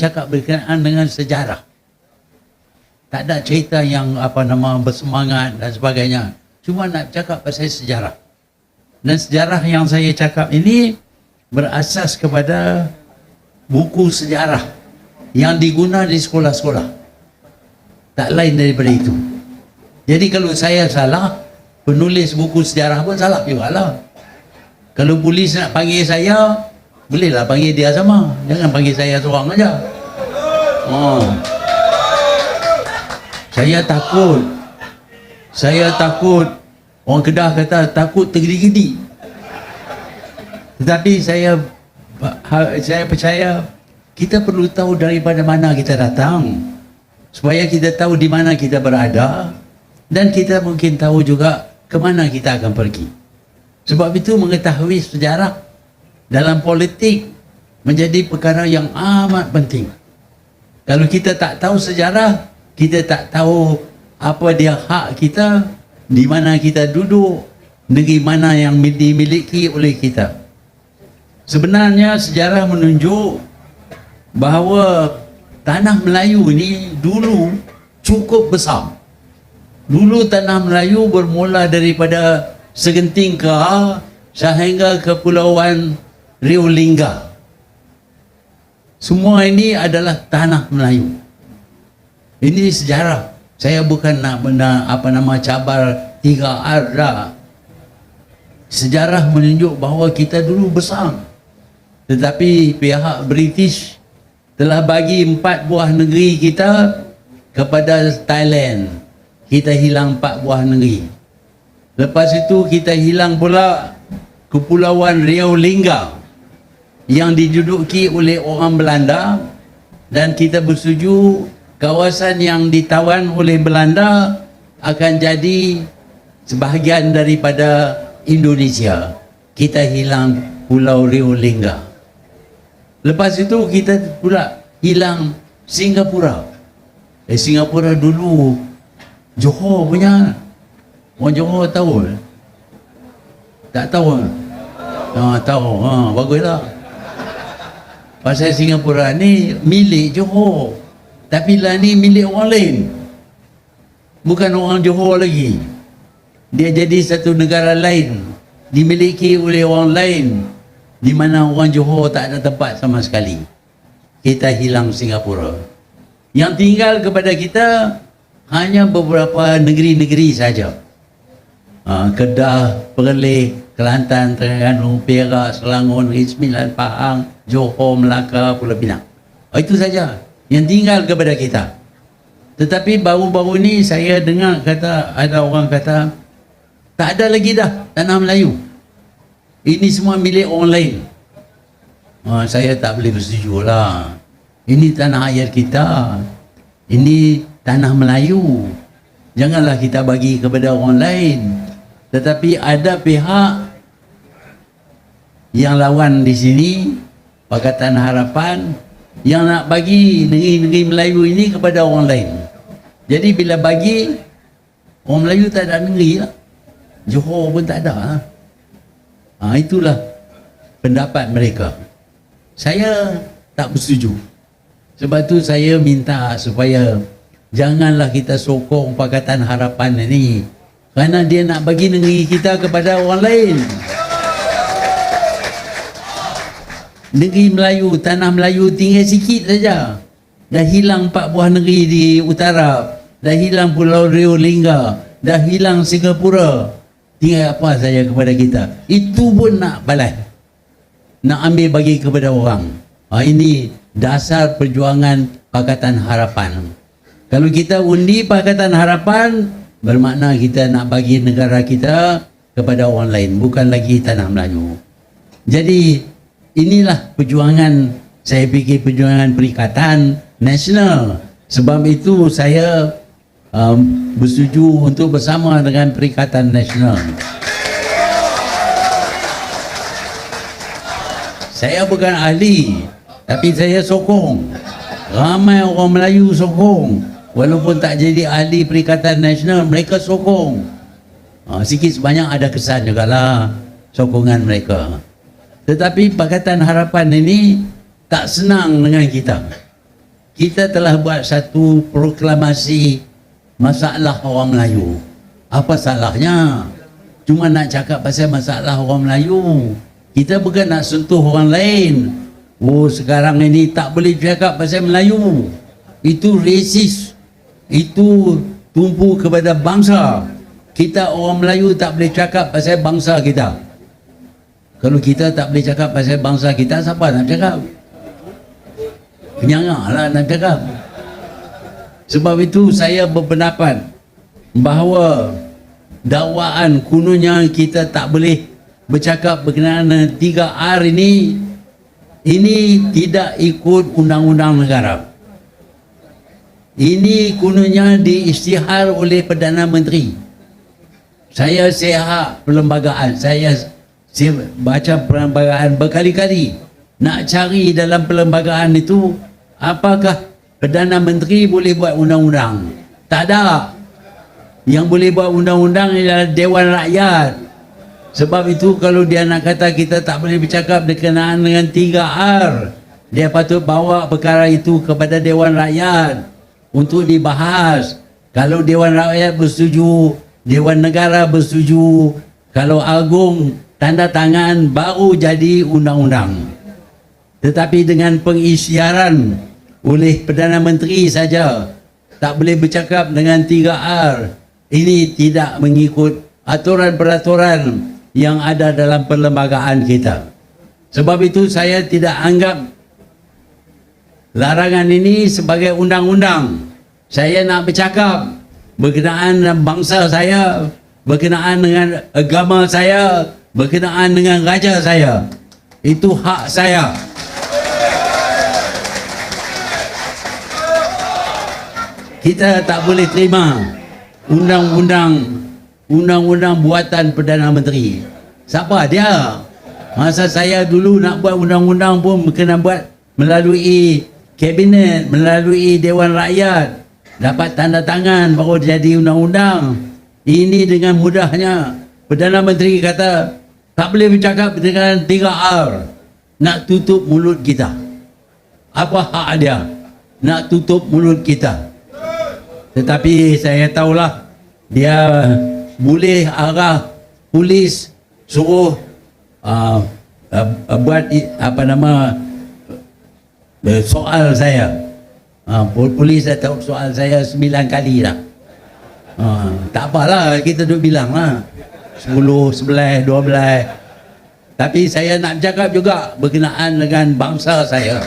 cakap berkenaan dengan sejarah. Tak ada cerita yang apa nama bersemangat dan sebagainya. Cuma nak cakap pasal sejarah. Dan sejarah yang saya cakap ini berasas kepada buku sejarah yang diguna di sekolah-sekolah. Tak lain daripada itu. Jadi kalau saya salah, penulis buku sejarah pun salah juga lah. Kalau polis nak panggil saya, bolehlah panggil dia sama. Jangan panggil saya seorang aja. Oh. Saya takut. Saya takut. Orang Kedah kata takut tergedi-gedi. Tetapi saya ha- saya percaya kita perlu tahu daripada mana kita datang supaya kita tahu di mana kita berada dan kita mungkin tahu juga ke mana kita akan pergi. Sebab itu mengetahui sejarah dalam politik menjadi perkara yang amat penting. Kalau kita tak tahu sejarah, kita tak tahu apa dia hak kita, di mana kita duduk, negeri mana yang dimiliki oleh kita. Sebenarnya sejarah menunjuk bahawa tanah Melayu ni dulu cukup besar. Dulu tanah Melayu bermula daripada Segenting ke sehingga ke Rio Lingga. Semua ini adalah tanah Melayu. Ini sejarah. Saya bukan nak benda apa nama cabar tiga arda. Sejarah menunjuk bahawa kita dulu besar. Tetapi pihak British telah bagi empat buah negeri kita kepada Thailand. Kita hilang empat buah negeri. Lepas itu kita hilang pula Kepulauan Riau Lingga yang diduduki oleh orang Belanda dan kita bersetuju kawasan yang ditawan oleh Belanda akan jadi sebahagian daripada Indonesia. Kita hilang Pulau Riau Lingga. Lepas itu kita pula hilang Singapura. Eh Singapura dulu Johor punya Orang Johor tahu? Tak tahu? Ha, tahu. Ha, baguslah. Pasal Singapura ni milik Johor. Tapi lah ni milik orang lain. Bukan orang Johor lagi. Dia jadi satu negara lain. Dimiliki oleh orang lain. Di mana orang Johor tak ada tempat sama sekali. Kita hilang Singapura. Yang tinggal kepada kita hanya beberapa negeri-negeri saja uh, Kedah, Perlis, Kelantan, Terengganu, Perak, Selangor, Sembilan, Pahang, Johor, Melaka, Pulau Pinang. Oh, itu saja yang tinggal kepada kita. Tetapi baru-baru ni saya dengar kata ada orang kata tak ada lagi dah tanah Melayu. Ini semua milik orang lain. Oh, saya tak boleh bersetuju lah. Ini tanah air kita. Ini tanah Melayu. Janganlah kita bagi kepada orang lain. Tetapi ada pihak yang lawan di sini Pakatan Harapan yang nak bagi negeri-negeri Melayu ini kepada orang lain. Jadi bila bagi orang Melayu tak ada negeri lah. Johor pun tak ada. Ha, itulah pendapat mereka. Saya tak bersetuju. Sebab tu saya minta supaya janganlah kita sokong Pakatan Harapan ini kerana dia nak bagi negeri kita kepada orang lain. Negeri Melayu, tanah Melayu tinggal sikit saja. Dah hilang empat buah negeri di utara. Dah hilang Pulau Rio Lingga. Dah hilang Singapura. Tinggal apa saja kepada kita. Itu pun nak balas. Nak ambil bagi kepada orang. Ha, ini dasar perjuangan Pakatan Harapan. Kalau kita undi Pakatan Harapan, bermakna kita nak bagi negara kita kepada orang lain bukan lagi tanah Melayu jadi inilah perjuangan saya fikir perjuangan perikatan nasional. Sebab itu saya um, bersetuju untuk bersama dengan perikatan nasional. Saya bukan ahli tapi saya sokong. Ramai orang Melayu sokong. Walaupun tak jadi ahli perikatan nasional mereka sokong. Ha, sikit sebanyak ada kesan juga lah sokongan mereka tetapi Pakatan Harapan ini tak senang dengan kita kita telah buat satu proklamasi masalah orang Melayu. Apa salahnya? Cuma nak cakap pasal masalah orang Melayu. Kita bukan nak sentuh orang lain. Oh sekarang ini tak boleh cakap pasal Melayu. Itu racist. Itu tumpu kepada bangsa. Kita orang Melayu tak boleh cakap pasal bangsa kita. Kalau kita tak boleh cakap pasal bangsa kita, siapa nak cakap? Penyangak lah nak cakap. Sebab itu saya berpendapat bahawa dakwaan kununnya kita tak boleh bercakap berkenaan tiga R ini ini tidak ikut undang-undang negara. Ini kununnya diisytihar oleh Perdana Menteri. Saya sehat perlembagaan. Saya saya baca perlembagaan berkali-kali. Nak cari dalam perlembagaan itu apakah Perdana Menteri boleh buat undang-undang? Tak ada. Yang boleh buat undang-undang ialah Dewan Rakyat. Sebab itu kalau dia nak kata kita tak boleh bercakap berkenaan dengan 3R dia patut bawa perkara itu kepada Dewan Rakyat untuk dibahas. Kalau Dewan Rakyat bersetuju Dewan Negara bersetuju kalau Agung tanda tangan baru jadi undang-undang. Tetapi dengan pengisytiharan oleh Perdana Menteri saja tak boleh bercakap dengan 3R. Ini tidak mengikut aturan-peraturan yang ada dalam perlembagaan kita. Sebab itu saya tidak anggap larangan ini sebagai undang-undang. Saya nak bercakap berkenaan dengan bangsa saya, berkenaan dengan agama saya, berkenaan dengan raja saya. Itu hak saya. Kita tak boleh terima undang-undang undang-undang buatan Perdana Menteri. Siapa? Dia. Masa saya dulu nak buat undang-undang pun kena buat melalui kabinet melalui Dewan Rakyat. Dapat tanda tangan baru jadi undang-undang. Ini dengan mudahnya Perdana Menteri kata tak boleh bercakap dengan tiga R. Nak tutup mulut kita. Apa hak dia? Nak tutup mulut kita. Tetapi saya tahulah dia boleh arah polis suruh uh, uh, uh, buat apa nama uh, soal saya. Uh, polis dah tahu soal saya sembilan kali dah. Uh, tak apalah kita duduk bilang lah. 10, 11, 12. Tapi saya nak cakap juga berkenaan dengan bangsa saya.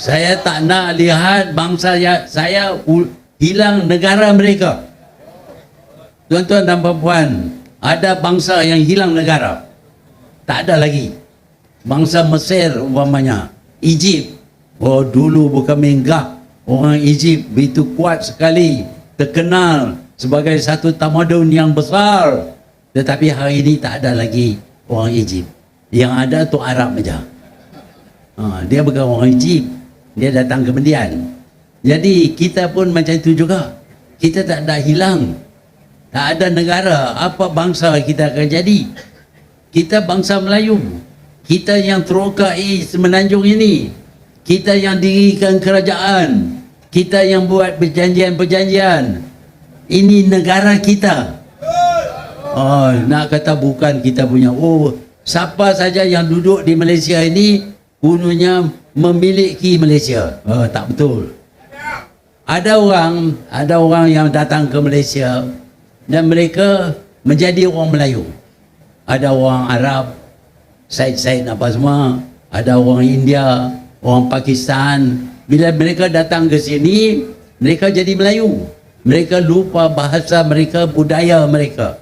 Saya tak nak lihat bangsa ya, saya hilang negara mereka. Tuan-tuan dan puan ada bangsa yang hilang negara. Tak ada lagi. Bangsa Mesir umpamanya, Egypt. Oh dulu bukan menggap orang Egypt begitu kuat sekali terkenal sebagai satu tamadun yang besar. Tetapi hari ini tak ada lagi orang Egypt. Yang ada tu Arab saja ha, dia bukan orang Egypt. Dia datang kemudian. Jadi kita pun macam itu juga. Kita tak ada hilang. Tak ada negara apa bangsa kita akan jadi. Kita bangsa Melayu. Kita yang terokai semenanjung ini. Kita yang dirikan kerajaan kita yang buat perjanjian-perjanjian. Ini negara kita. Oh nak kata bukan kita punya. Oh siapa saja yang duduk di Malaysia ini kununya memiliki Malaysia. Oh tak betul. Ada orang ada orang yang datang ke Malaysia dan mereka menjadi orang Melayu. Ada orang Arab Said-Said apa semua. Ada orang India orang Pakistan bila mereka datang ke sini, mereka jadi Melayu. Mereka lupa bahasa mereka, budaya mereka.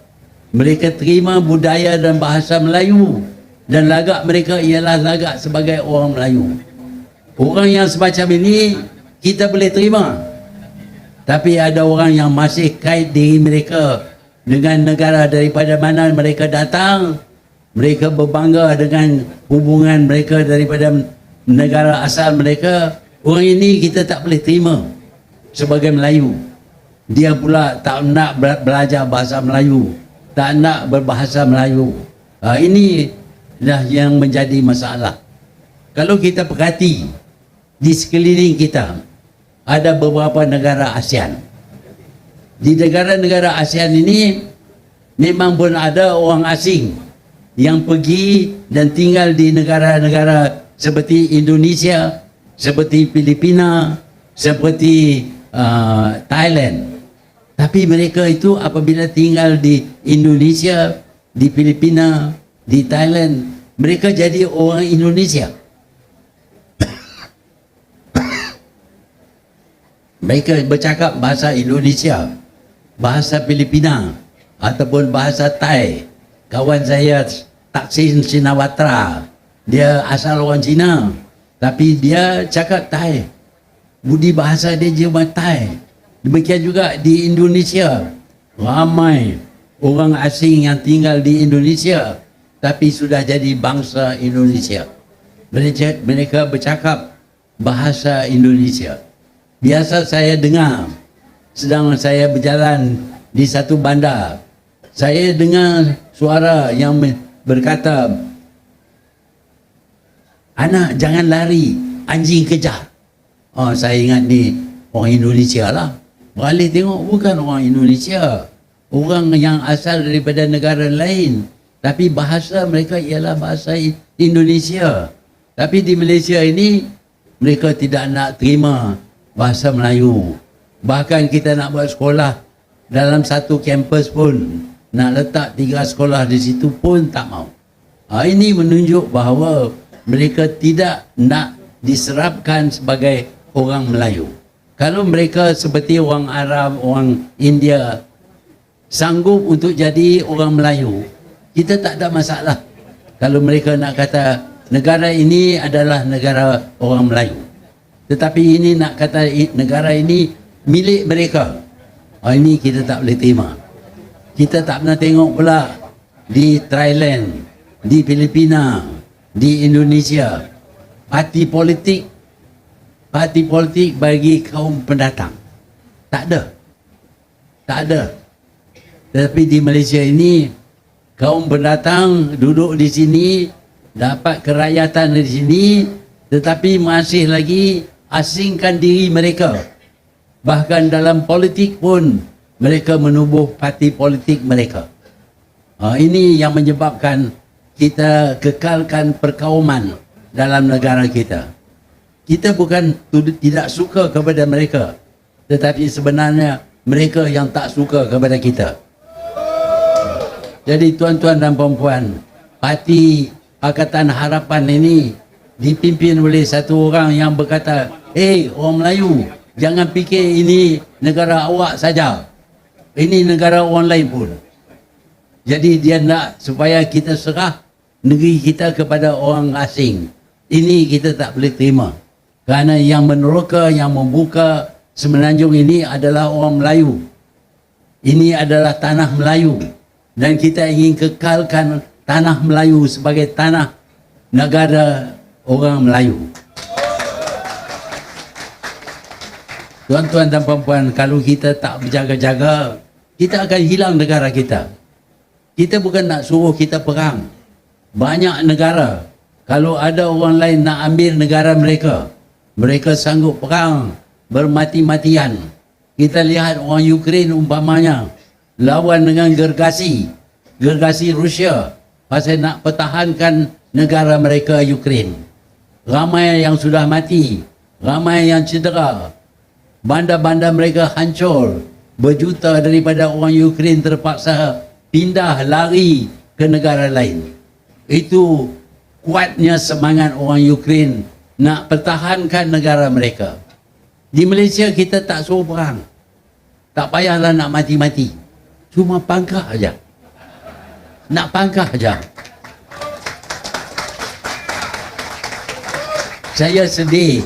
Mereka terima budaya dan bahasa Melayu. Dan lagak mereka ialah lagak sebagai orang Melayu. Orang yang semacam ini, kita boleh terima. Tapi ada orang yang masih kait diri mereka dengan negara daripada mana mereka datang. Mereka berbangga dengan hubungan mereka daripada negara asal mereka Orang ini kita tak boleh terima sebagai Melayu. Dia pula tak nak belajar bahasa Melayu. Tak nak berbahasa Melayu. Ha, ini dah yang menjadi masalah. kalau kita perhati di sekeliling kita ada beberapa negara ASEAN. Di negara-negara ASEAN ini memang pun ada orang asing yang pergi dan tinggal di negara-negara seperti Indonesia, seperti Filipina, seperti uh, Thailand. Tapi mereka itu apabila tinggal di Indonesia, di Filipina, di Thailand, mereka jadi orang Indonesia. mereka bercakap bahasa Indonesia, bahasa Filipina ataupun bahasa Thai. Kawan saya Taksin Sinawatra, dia asal orang Cina, tapi dia cakap Thai. Budi bahasa dia cuma Thai. Demikian juga di Indonesia, ramai orang asing yang tinggal di Indonesia tapi sudah jadi bangsa Indonesia. Mereka, mereka bercakap bahasa Indonesia. Biasa saya dengar sedang saya berjalan di satu bandar. Saya dengar suara yang berkata, Anak jangan lari, anjing kejar. Oh, saya ingat ni orang Indonesia lah. Balik tengok bukan orang Indonesia. Orang yang asal daripada negara lain. Tapi bahasa mereka ialah bahasa Indonesia. Tapi di Malaysia ini, mereka tidak nak terima bahasa Melayu. Bahkan kita nak buat sekolah dalam satu kampus pun, nak letak tiga sekolah di situ pun tak mau. Ha, ini menunjuk bahawa mereka tidak nak diserapkan sebagai orang Melayu. Kalau mereka seperti orang Arab, orang India sanggup untuk jadi orang Melayu, kita tak ada masalah. Kalau mereka nak kata negara ini adalah negara orang Melayu. Tetapi ini nak kata negara ini milik mereka. Oh, ini kita tak boleh terima. Kita tak pernah tengok pula di Thailand, di Filipina, di Indonesia. Parti politik parti politik bagi kaum pendatang. Tak ada. Tak ada. Tetapi di Malaysia ini kaum pendatang duduk di sini dapat kerakyatan di sini tetapi masih lagi asingkan diri mereka. Bahkan dalam politik pun mereka menubuh parti politik mereka. Ha, ini yang menyebabkan kita kekalkan perkauman dalam negara kita. Kita bukan tidak suka kepada mereka, tetapi sebenarnya mereka yang tak suka kepada kita. Jadi tuan-tuan dan puan-puan, parti Pakatan Harapan ini dipimpin oleh satu orang yang berkata, "Eh, hey, orang Melayu, jangan fikir ini negara awak saja. Ini negara orang lain pun." Jadi dia nak supaya kita serah negeri kita kepada orang asing. Ini kita tak boleh terima. Kerana yang meneroka, yang membuka semenanjung ini adalah orang Melayu. Ini adalah tanah Melayu. Dan kita ingin kekalkan tanah Melayu sebagai tanah negara orang Melayu. Tuan-tuan dan puan-puan, kalau kita tak berjaga-jaga, kita akan hilang negara kita. Kita bukan nak suruh kita perang banyak negara. Kalau ada orang lain nak ambil negara mereka mereka sanggup perang bermati-matian. Kita lihat orang Ukraine umpamanya lawan dengan gergasi gergasi Rusia pasal nak pertahankan negara mereka Ukraine. Ramai yang sudah mati ramai yang cedera. Bandar-bandar mereka hancur. Berjuta daripada orang Ukraine terpaksa pindah lari ke negara lain itu kuatnya semangat orang Ukraine nak pertahankan negara mereka. Di Malaysia kita tak suruh perang. Tak payahlah nak mati-mati. Cuma pangkah aja. Nak pangkah aja. Saya sedih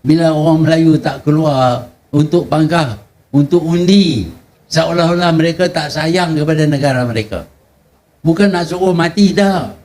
bila orang Melayu tak keluar untuk pangkah, untuk undi. Seolah-olah mereka tak sayang kepada negara mereka. Bukan nak suruh mati dah